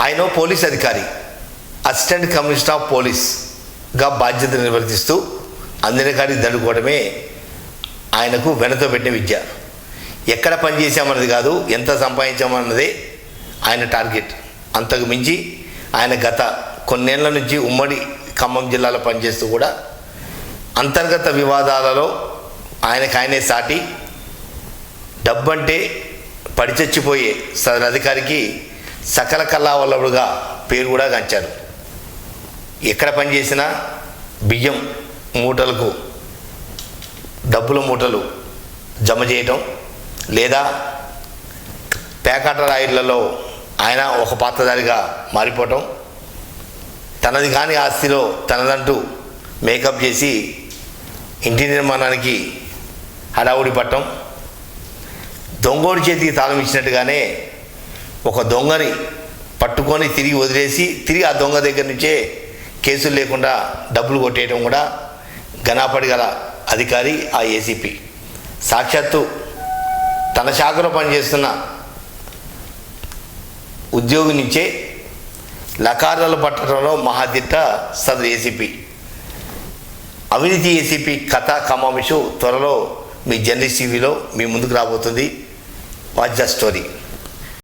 ఆయన పోలీస్ అధికారి. Assistant commissioner of పోలీస్గా బాధ్యత నిర్వర్తిస్తూ అందరికాడికి దండుకోవడమే ఆయనకు వెనతో పెట్టిన విద్య. ఎక్కడ పనిచేసామన్నది కాదు ఎంత సంపాదించామన్నదే ఆయన టార్గెట్. అంతకు మించి ఆయన గత కొన్నేళ్ళ నుంచి ఉమ్మడి ఖమ్మం జిల్లాలో పనిచేస్తూ కూడా అంతర్గత వివాదాలలో ఆయనకు ఆయనే సాటి. డబ్బంటే పడిచచ్చిపోయే సదరు అధికారికి సకల కళావల్లభుడుగా పేరు కూడా గంచారు. ఎక్కడ పనిచేసినా బియ్యం మూటలకు డబ్బుల మూటలు జమ చేయటం లేదా పేకాట రాయిళ్ళలో ఆయన ఒక పాత్రధారిగా మారిపోవటం తనది కాని ఆస్తిలో తనదంటూ మేకప్ చేసి ఇంటి నిర్మాణానికి హడావుడి పట్టం దొంగోడి చేతికి తాళం ఇచ్చినట్టుగానే ఒక దొంగని పట్టుకొని తిరిగి వదిలేసి తిరిగి ఆ దొంగ దగ్గర నుంచే కేసులు లేకుండా డబ్బులు కొట్టేయడం కూడా ఘనాపడి గల అధికారి ఆ ఏసీపీ సాక్షాత్తు తన శాఖలో పనిచేస్తున్న ఉద్యోగి నుంచే లకారాలు పట్టడంలో మహాదిట్ట సదరు ఏసీపీ అవినీతి ఏసీపీ కథ కమామిషు త్వరలో మీ జర్నలిస్ట్ టీవీలో మీ ముందుకు రాబోతుంది. Watch the story.